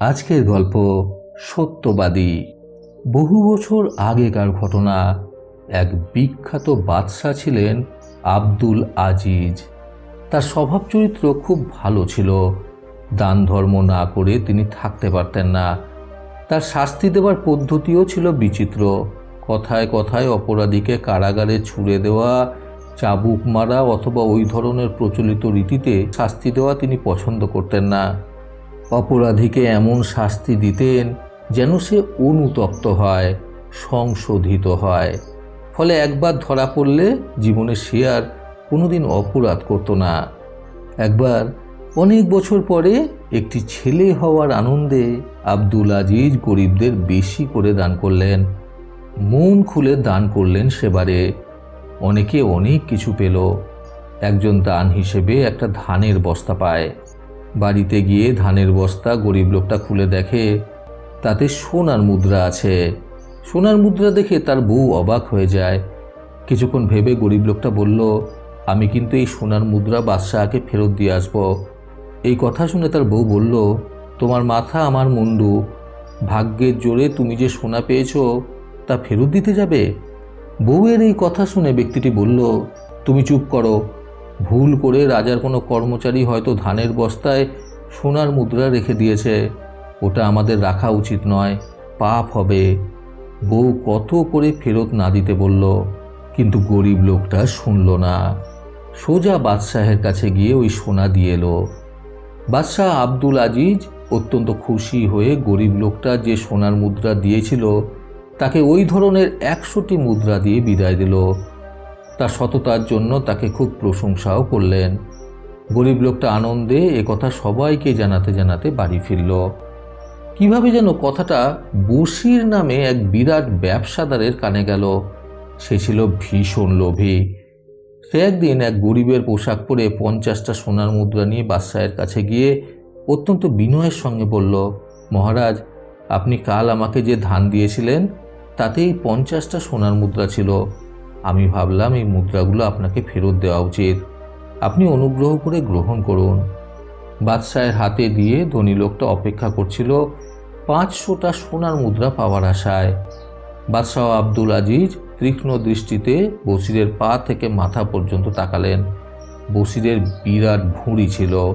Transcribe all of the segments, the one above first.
আজকের গল্প সত্যবাদী। বহু বছর আগেকার ঘটনা। এক বিখ্যাত বাদশাহ ছিলেন আব্দুল আজিজ। তার স্বভাব চরিত্র খুব ভালো ছিল। দান ধর্ম না করে তিনি থাকতে পারতেন না। তার শাস্তি দেওয়ার পদ্ধতিও ছিল বিচিত্র। কথায় কথায় অপরাধীকে কারাগারে ছুড়ে দেওয়া, চাবুক মারা অথবা ওই ধরনের প্রচলিত রীতিতে শাস্তি দেওয়া তিনি পছন্দ করতেন না। অপরাধীকে এমন শাস্তি দিতেন যেন সে অনুতপ্ত হয়, সংশোধিত হয়। ফলে একবার ধরা পড়লে জীবনে সে আর কোনোদিন অপরাধ করতো না। একবার অনেক বছর পরে একটি ছেলে হওয়ার আনন্দে আব্দুল আজিজ গরিবদের বেশি করে দান করলেন। মন খুলে দান করলেন সেবারে। অনেকে অনেক কিছু পেল। একজন দান হিসেবে একটা ধানের বস্তা পায়। বাড়িতে গিয়ে ধানের বস্তা গরিব লোকটা খুলে দেখে, তাতে সোনার মুদ্রা আছে। সোনার মুদ্রা দেখে তার বউ অবাক হয়ে যায়। কিছুক্ষণ ভেবে গরিব লোকটা বলল, আমি কিন্তু এই সোনার মুদ্রা বাদশাহকে ফেরত দিয়ে আসব। এই কথা শুনে তার বউ বলল, তোমার মাথা আমার মুন্ডু। ভাগ্যের জোরে তুমি যে সোনা পেয়েছ, তা ফেরত দিতে যাবে? বউয়ের এই কথা শুনে ব্যক্তিটি বলল, তুমি চুপ করো। ভুল করে রাজার কোনো কর্মচারী হয়তো ধানের বস্তায় সোনার মুদ্রা রেখে দিয়েছে। ওটা আমাদের রাখা উচিত নয়, পাপ হবে। বউ কত করে ফেরত না দিতে বলল, কিন্তু গরিব লোকটা শুনল না। সোজা বাদশাহের কাছে গিয়ে ওই সোনা দিয়ে এলো। বাদশাহ আব্দুল আজিজ অত্যন্ত খুশি হয়ে গরিব লোকটা যে সোনার মুদ্রা দিয়েছিল, তাকে ওই ধরনের একশোটি মুদ্রা দিয়ে বিদায় দিল। তার সততার জন্য তাকে খুব প্রশংসাও করলেন। গরিব লোকটা আনন্দে কথা সবাইকে জানাতে জানাতে বাড়ি ফিরল। কীভাবে যেন কথাটা বসির নামে এক বিরাট ব্যবসাদারের কানে গেল। সে ছিল ভীষণ লোভী। সে একদিন এক গরিবের পোশাক পরে পঞ্চাশটা সোনার মুদ্রা নিয়ে বাদশাহের কাছে গিয়ে অত্যন্ত বিনয়ের সঙ্গে বলল, মহারাজ, আপনি কাল আমাকে যে ধান দিয়েছিলেন, তাতেই পঞ্চাশটা সোনার মুদ্রা ছিল। আমি ভাবলাম এই মুদ্রাগুলো আপনাকে ফেরত দেওয়া উচিত। আপনি অনুগ্রহ করে গ্রহণ করুন। বাদশাহের হাতে দিয়ে ধনী লোকটা অপেক্ষা করছিল পাঁচশোটা সোনার মুদ্রা পাওয়ার আশায়। বাদশাহ আব্দুল আজিজ তীক্ষ্ণ দৃষ্টিতে বসিরের পা থেকে মাথা পর্যন্ত তাকালেন। বসিরের বিরাট ভুঁড়ি ছিল।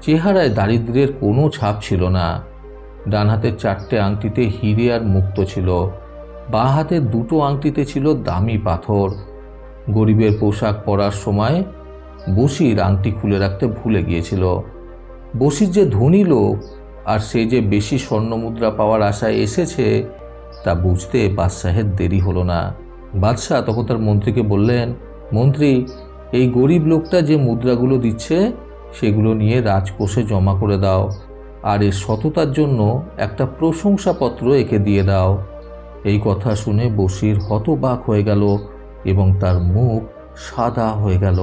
চেহারায় দারিদ্র্যের কোনো ছাপ ছিল না। ডান হাতের চারটে আংটিতে হিরে আর মুক্ত ছিল। বাঁ হাতের দুটো আংটিতে ছিল দামি পাথর। গরিবের পোশাক পরার সময় বসির আংটি খুলে রাখতে ভুলে গিয়েছিল। বসির যে ধনী লোক আর সে যে বেশি স্বর্ণমুদ্রা পাওয়ার আশায় এসেছে, তা বুঝতে বাদশাহের দেরি হলো না। বাদশাহ তখন তার মন্ত্রীকে বললেন, মন্ত্রী, এই গরিব লোকটা যে মুদ্রাগুলো দিচ্ছে, সেগুলো নিয়ে রাজকোষে জমা করে দাও। আর এর সততার জন্য একটা প্রশংসাপত্র একে দিয়ে দাও। এই কথা শুনে বসির হতবাক হয়ে গেল এবং তার মুখ সাদা হয়ে গেল।